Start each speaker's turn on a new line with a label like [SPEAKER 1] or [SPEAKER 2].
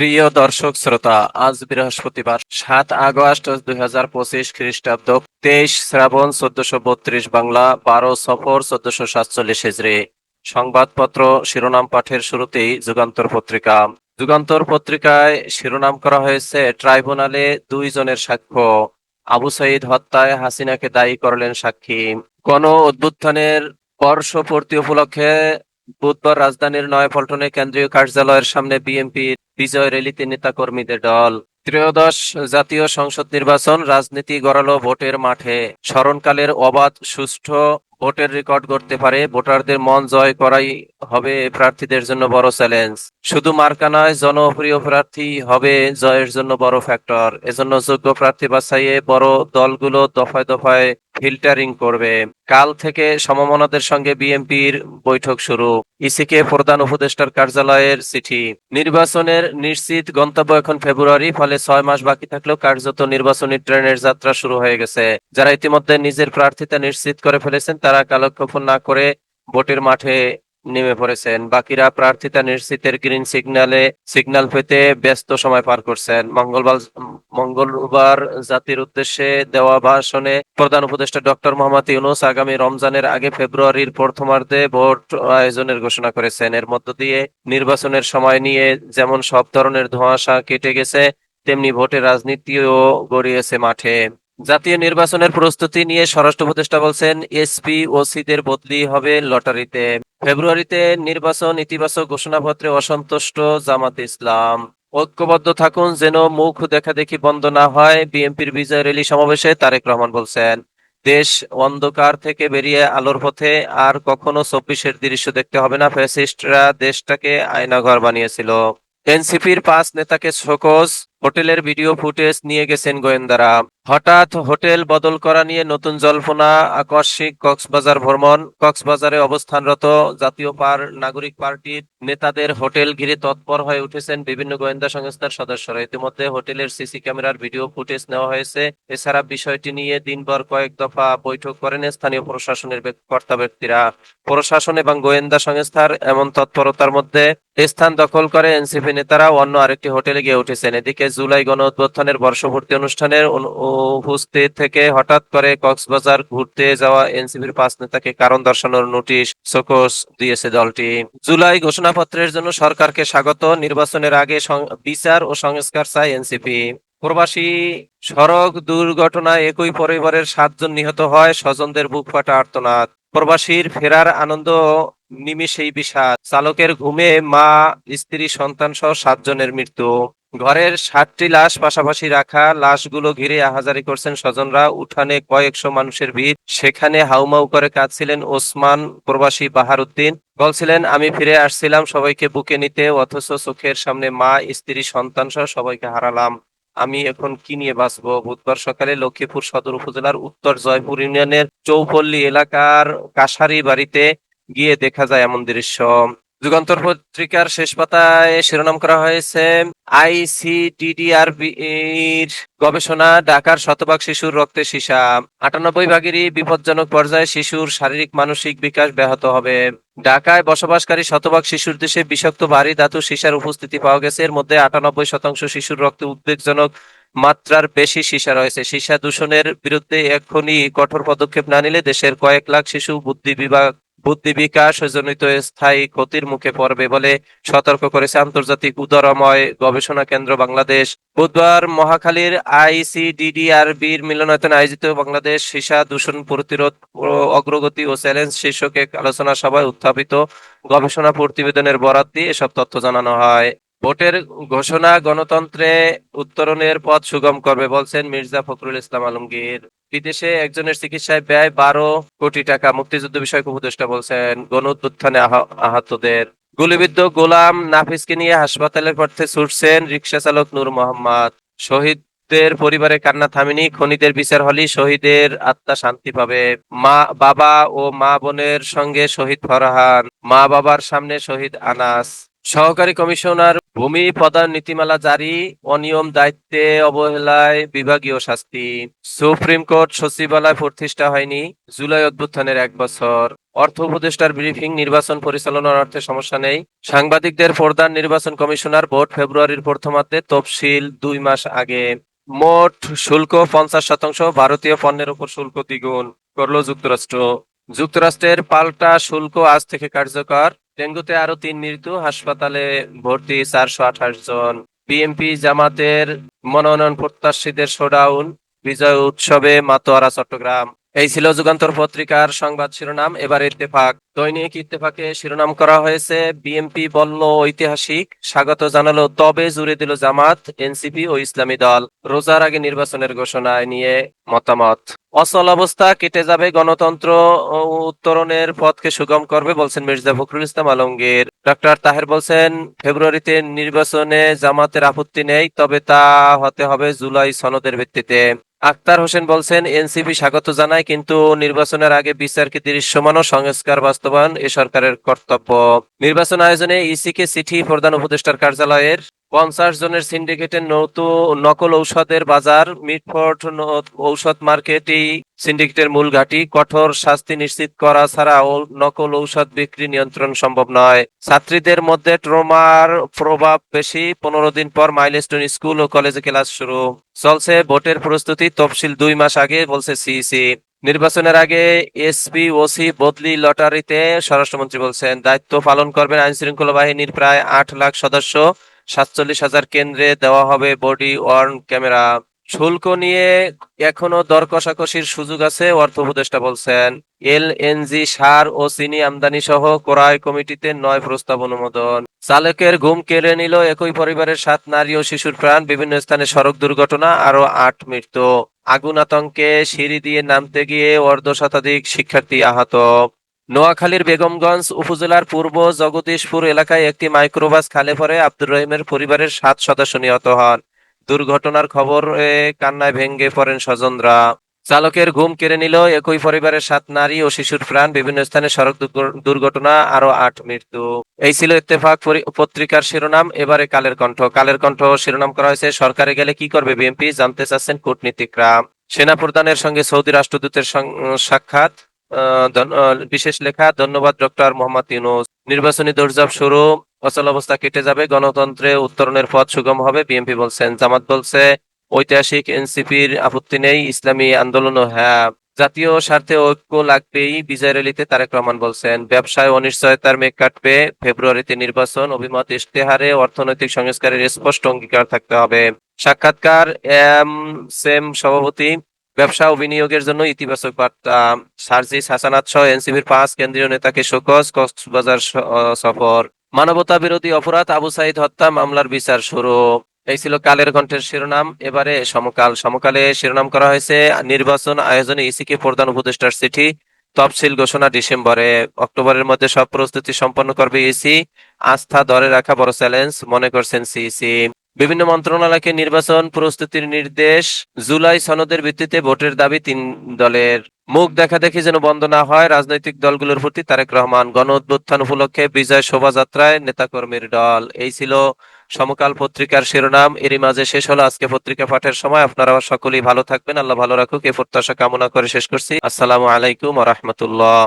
[SPEAKER 1] প্রিয় দর্শক শ্রোতা, আজ বৃহস্পতিবার, সাত আগস্ট দুই হাজার পঁচিশ খ্রিস্টাব্দ, তেইশ শ্রাবণ চোদ্দশো বত্রিশ বাংলা, বারো সফর চোদ্দশো সাতচল্লিশ হিজড়ি। সংবাদপত্র, শিরোনাম পাঠের শুরুতেই যুগান্তর পত্রিকা। যুগান্তর পত্রিকায় শিরোনাম করা হয়েছে, ট্রাইব্যুনালে দুই জনের সাক্ষ্য। আবু সাইদ হত্যায় হাসিনাকে দায়ী করলেন সাক্ষী। গণ অভ্যুত্থানের বর্ষপূর্তি উপলক্ষে বুধবার রাজধানীর নয়াপল্টনে কেন্দ্রীয় কার্যালয়ের সামনে বিএনপি বিজয় র্যালিতে নেতাকর্মীদের দল। ত্রয়োদশ জাতীয় সংসদ নির্বাচন রাজনীতি গড়ালো ভোটের মাঠে। স্মরণকালের অবাধ, সুষ্ঠু ভোটের রেকর্ড করতে পারে, ভোটারদের মন জয় করাই হবে প্রার্থীদের জন্য বড় চ্যালেঞ্জ শুধু মার্কা নয়, জনপ্রিয় প্রার্থী হবে জয়ের জন্য বড় ফ্যাক্টর এজন্য যোগ্য প্রার্থী বাছাইয়ে বড় দলগুলো দফায় দফায় ফিল্টারিং করবে। কাল থেকে সমমনাদের সঙ্গে বিএনপির বৈঠক শুরু। ইসিকে প্রধান উপদেষ্টার কার্যালয়ের চিঠি। নির্বাচনের নিশ্চিত গন্তব্য এখন ফেব্রুয়ারি, ফলে ছয় মাস বাকি থাকলেও কার্যত নির্বাচনী ট্রেনের যাত্রা শুরু হয়ে গেছে। যারা ইতিমধ্যে নিজের প্রার্থিতা নিশ্চিত করে ফেলেছেন, তারা কালক্ষেপণ না করে ভোটের মাঠে নেমে পড়েছেন। বাকিরা প্রার্থিতা নিশ্চিতের গ্রিন সিগন্যালে সিগন্যাল পেতে ব্যস্ত সময় পার করছেন। মঙ্গলবার মঙ্গলবার জাতির উদ্দেশ্যে দেওয়া ভাষণে প্রধান উপদেষ্টা ডক্টর মোহাম্মদ ইউনুস আগামী রমজানের আগে ফেব্রুয়ারির প্রথমার্ধে ভোট আয়োজনের ঘোষণা করেছেন। এর মধ্য দিয়ে নির্বাচনের সময় নিয়ে যেমন সব ধরনের ধোঁয়াশা কেটে গেছে, তেমনি ভোটের রাজনীতিও গড়িয়েছে মাঠে। জাতীয় নির্বাচনের প্রস্তুতি নিয়ে স্বরাষ্ট্র উপদেষ্টা বলছেন, এসপি ওসিদের বদলি হবে লটারিতে। ফেব্রুয়ারিতে নির্বাচন ইতিবাচক ঘোষণাপত্রে অসন্তুষ্ট জামাত ইসলাম। ঐক্যবদ্ধ থাকুন যেন মুখ দেখা দেখি বন্ধ না হয়, বিএনপির বিজয় র্যালি সমাবেশে তারেক রহমান বলছেন। দেশ অন্ধকার থেকে বেরিয়ে আলোর পথে আর কখনো চব্বিশের দৃশ্য দেখতে হবে না, ফ্যাসিস্টরা দেশটাকে আয়নাঘর বানিয়েছিল। এনসিপির পাঁচ নেতাকে শোকজ হোটেলের ভিডিও ফুটেজ নিয়ে গেছেন গোয়েন্দারা। হঠাৎ হোটেল বদল করা নিয়ে নতুন জল্পনা, আকস্মিক কক্সবাজার ভ্রমণ, কক্সবাজারে অবস্থানরত জাতীয় পার, নাগরিক পার্টির নেতাদের হোটেল ঘিরে তৎপর হয়ে উঠেছেন বিভিন্ন গোয়েন্দা সংস্থার সদস্যরা। ইতিমধ্যে হোটেলের সিসি ক্যামেরার ভিডিও ফুটেজ নেওয়া হয়েছে। এছাড়া বিষয়টি নিয়ে দিনভর কয়েক দফা বৈঠক করেন স্থানীয় প্রশাসনের কর্তা ব্যক্তিরা। প্রশাসন এবং গোয়েন্দা সংস্থার এমন তৎপরতার মধ্যে স্থান দখল করে এনসিপি নেতারা অন্য আরেকটি হোটেলে গিয়ে উঠেছেন। এদিকে জুলাই গণ উদ্বোধনের বর্ষপূর্তি অনুষ্ঠানের উপস্থিত থেকে হঠাৎ করে কক্সবাজার ঘুরতে যাওয়া এনসিপির পাঁচ নেতাকে কারণ দর্শানোর নোটিশ সোকস দিয়েছে দলটি। জুলাই ঘোষণাপত্রের জন্য সরকারকে স্বাগত। নির্বাচনের আগে বিচার ও সংস্কার চায় এনসিপি। প্রবাসী সড়ক দুর্ঘটনায় একই পরিবারের সাতজন নিহত হয়, স্বজনদের বুক ফাটা আর্তনাদ। প্রবাসীর ফেরার আনন্দ নিমিষেই বিষাদ। চালকের ঘুমে মা, স্ত্রী সন্তান সহ সাতজনের মৃত্যু। ঘরের সাতটি লাশ পাশাপাশি রাখা লাশগুলো ঘিরে আহাজারি করছেন স্বজনরা। উঠানে কয়েকশো মানুষের ভিড়। সেখানে হাউমাউ করে কাঁদছিলেন ওসমান প্রবাসী বাহারুদ্দিন। বলছিলেন, আমি ফিরে আসছিলাম, সবাইকে বুকে নিতে, অথচ চোখের সামনে মা, স্ত্রী সন্তান সহ সবাইকে হারালাম। আমি এখন কি নিয়ে বাঁচবো? বুধবার সকালে লক্ষ্মীপুর সদর উপজেলার উত্তর জয়পুর ইউনিয়নের চৌপল্লী এলাকার কাশারি বাড়িতে গিয়ে দেখা যায় এমন দৃশ্য। যুগান্তর পত্রিকার শেষ পাতায় শিরোনাম করা হয়েছে আইসিডিডিআরবি গবেষণা ঢাকার শতভাগ শিশুর রক্তে সীসা। আটানব্বই ভাগেরই বিপজ্জনক পর্যায়ে শিশুর শারীরিক, মানসিক বিকাশ ব্যাহত হবে। ঢাকায় বসবাসকারী শতভাগ শিশুর দেশে বিষাক্ত, ভারী ধাতু সীসার উপস্থিতি পাওয়া গেছে। এর মধ্যে আটানব্বই শতাংশ শিশুর রক্তে উদ্বেগজনক মাত্রার বেশি সীসা রয়েছে। সীসা দূষণের বিরুদ্ধে এখনই কঠোর পদক্ষেপ না নিলে দেশের কয়েক লাখ শিশু বুদ্ধি বিভাগ বুদ্ধি বিকাশ জনিত স্থায়ী ক্ষতির মুখে পড়বে বলে সতর্ক করেছে আন্তর্জাতিক উদরময় গবেষণা কেন্দ্র বাংলাদেশ। বুধবার মহাখালীর আইসিডিডিআরবির মিলনায়তনে আয়োজিত বাংলাদেশ সীসা দূষণ প্রতিরোধ অগ্রগতি ও চ্যালেঞ্জ শীর্ষক এক আলোচনা সভায় উত্থাপিত গবেষণা প্রতিবেদনের বরাত দিয়ে এসব তথ্য জানানো হয়। ভোটের ঘোষণা গণতন্ত্রে উত্তরণের পথ সুগম করবে বলছেন মির্জা ফখরুল ইসলাম আলমগীর। বিদেশে একজনের চিকিৎসায় ব্যয় বারো কোটি টাকা। মুক্তিযুদ্ধ বিষয়ক উপদেষ্টা বলছেন, গণ উত্থানে আহতদের। গুলিবিদ্ধ গোলাম নাফিসকে নিয়ে হাসপাতালের পথে ছুটছেন রিক্সা চালক নূর মোহাম্মদ। শহীদদের পরিবারে কান্না থামেনি, খনিদের বিচার হলেই শহীদের আত্মা শান্তি পাবে। মা, বাবা ও মা বোনের সঙ্গে শহীদ ফরহান মা বাবার সামনে শহীদ আনাস। সহকারী কমিশনার, ভূমি প্রদান নীতিমালা জারি, অনিয়ম দায়িত্বে অবহেলায় বিভাগীয় শাস্তি। সুপ্রিম কোর্ট সচিবালয় প্রতিষ্ঠা হয়নি, জুলাই অভ্যুত্থানের এক বছর। অর্থ উপদেষ্টার ব্রিফিং, নির্বাচন পরিচালনার অর্থে সমস্যা নেই। সাংবাদিকদের প্রধান নির্বাচন কমিশনার ভোট ফেব্রুয়ারির প্রথমার্ধে তফসিল দুই মাস আগে। মোট শুল্ক পঞ্চাশ শতাংশ, ভারতীয় পণ্যের উপর শুল্ক দ্বিগুণ, করল যুক্তরাষ্ট্র। যুক্তরাষ্ট্রের পাল্টা শুল্ক আজ থেকে কার্যকর। ডেঙ্গুতে আরও তিন মৃত্যু, হাসপাতালে ভর্তি চারশো আঠাশ জন। বিএনপি জামাতের মনোনয়ন প্রত্যাশীদের শোডাউন, বিজয় উৎসবে মাতোয়ারা, চট্টগ্রাম। এই ছিল যুগান্তর পত্রিকার সংবাদ শিরোনাম। এবার ইত্তেফাক। দৈনিক ইত্তেফাকে শিরোনাম করা হয়েছে। বিএনপি বলল, ঐতিহাসিক। স্বাগত জানালো, তবে জুড়ে দিল জামাত, এনসিপি ও ইসলামী দল। রোজার আগে নির্বাচনের ঘোষণায় নিয়ে মতামত। অচল অবস্থা, কেটে যাবে গণতন্ত্র উত্তরণের পথকে সুগম করবে, বলছেন মির্জা ফখরুল ইসলাম আলমগীর। ডক্টর তাহের বলছেন, ফেব্রুয়ারিতে নির্বাচনে জামাতের আপত্তি নেই, তবে তা হতে হবে জুলাই সনদের ভিত্তিতে। আক্তার হোসেন বলছেন, এনসিপি স্বাগত জানায়, কিন্তু নির্বাচনের আগে বিচারকে দৃশ্যমান সংস্কার বাস্তবায়ন এ সরকারের কর্তব্য। নির্বাচন আয়োজনে ইসিকে চিঠি প্রধান উপদেষ্টার কার্যালয়ের পঞ্চাশ জনের সিন্ডিকেটের নতুন নকল ঔষধের বাজার মিটফোর্ড ন- ঔষধ মার্কেটই সিন্ডিকেটের মূল ঘাঁটি। কঠোর শাস্তি নিশ্চিত করা ছাড়া ও- নকল ঔষধ বিক্রি নিয়ন্ত্রণ সম্ভব নয়। ছাত্রীদের মধ্যে ট্রমার প্রভাব বেশি। পনেরো দিন পর মাইলস্টোন স্কুল ও কলেজে ক্লাস শুরু। চলছে ভোটের প্রস্তুতি। তফসিল দুই মাস আগে বলছে সিইসি। নির্বাচনের আগে এসপি, ওসি বদলি লটারিতে স্বরাষ্ট্রমন্ত্রী বলছেন, দায়িত্ব পালন করবেন আইন শৃঙ্খলা বাহিনীর প্রায় আট লাখ সদস্য। সাতচল্লিশ হাজার কেন্দ্রে দেওয়া হবে বডি ওয়ার্ন ক্যামেরা। শুল্ক নিয়ে এখনও দর কষাকষির সুযোগ আছে, অর্থ উপদেষ্টা বলছেন, এল এলএনজি সার ও চিনি আমদানি সহ ক্রয় কমিটিতে নয় প্রস্তাব অনুমোদন। চালকের ঘুম কেড়ে নিল একই পরিবারের সাত নারী ও শিশুর প্রাণ, বিভিন্ন স্থানে সড়ক দুর্ঘটনা আরও আট মৃত্যু। আগুন আতঙ্কে সিঁড়ি দিয়ে নামতে গিয়ে অর্ধ শতাধিক শিক্ষার্থী আহত। নোয়াখালীর বেগমগঞ্জ উপজেলার পূর্ব জগদীশপুর এলাকায় একটি মাইক্রোবাস খালে পড়ে আব্দুর রহিমের পরিবারের সাত সদস্য নিহত হন। দুর্ঘটনার খবরে কান্নায় ভেঙ্গে পড়েন স্বজনরা। চালকের ঘুম কেড়ে নিল, একই পরিবারের সাত নারী ও শিশুর প্রাণ, বিভিন্ন স্থানে সড়ক দুর্ঘ- দুর্ঘটনা আরও আট মৃত্যু। এই ছিল ইত্তেফাক পত্রিকার শিরোনাম, এবারে কালের কণ্ঠ। কালের কণ্ঠ শিরোনাম করা হয়েছে, সরকারে গেলে কি করবে বিএনপি? জানতে চাচ্ছেন কূটনীতিকরা। সেনা প্রধানের সঙ্গে সৌদি রাষ্ট্রদূতের সাক্ষাৎ। বিশেষ লেখা, ধন্যবাদ, ডক্টর মোহাম্মদ ইউনুস। নির্বাচনী দৌড়ঝাঁপ শুরু। অচল অবস্থা কেটে যাবে। গণতন্ত্রে উত্তরণের পথ সুগম হবে, বিএনপি বলছেন। জামাত বলছে, ঐতিহাসিক এনসিপির আপত্তি নেই, ইসলামী আন্দোলনও হ্যাঁ। জাতীয় স্বার্থে ঐক্য লাগবেই, বিজয় র্যালিতে তারেক রহমান বলছেন। ব্যবসায় অনিশ্চয়তার মেঘ কাটবে। ফেব্রুয়ারিতে নির্বাচন, অভিমত ইশতেহারে, অর্থনৈতিক সংস্কারের স্পষ্ট অঙ্গীকার থাকতে হবে। সাক্ষাৎকার এম সেম সভাপতি ব্যবসা ও বিনিয়োগের জন্য ইতিবাচক বার্তা। সার্জিস হাসানাত সহ এনসিবির পাঁচ কেন্দ্রীয় নেতাকে শোকজ কক্সবাজার সফর। মানবতা বিরোধী অপরাধ আবু সাইদ হত্যা মামলার বিচার শুরু। এই ছিল কালের কণ্ঠের শিরোনাম। এবারে সমকাল সমকালে শিরোনাম করা হয়েছে নির্বাচন আয়োজনে ইসিকে প্রধান উপদেষ্টার চিঠি। তফসিল ঘোষণা ডিসেম্বরে। অক্টোবরের মধ্যে সব প্রস্তুতি সম্পন্ন করবে ইসি। আস্থা ধরে রাখা বড় চ্যালেঞ্জ, মনে করছেন সিইসি। বিভিন্ন মন্ত্রণালয়কে নির্বাচন প্রস্তুতির নির্দেশ, জুলাই সনদের ভিত্তিতে ভোটের দাবি তিন দলের মুখ দেখা দেখি যেন বন্ধ না হয়। রাজনৈতিক দলগুলোর প্রতি তারেক রহমান গণ উত্থান উপলক্ষে বিজয় শোভাযাত্রায় নেতাকর্মীর দল। এই ছিল সমকাল পত্রিকার শিরোনাম। এরই মাঝে শেষ হলো আজকে পত্রিকা পাঠের সময়। আপনারা সকলেই ভালো থাকবেন। আল্লাহ ভালো রাখুক। এ প্রত্যাশা কামনা করে শেষ করছি। আসসালামু আলাইকুম রহমতুল্লাহ।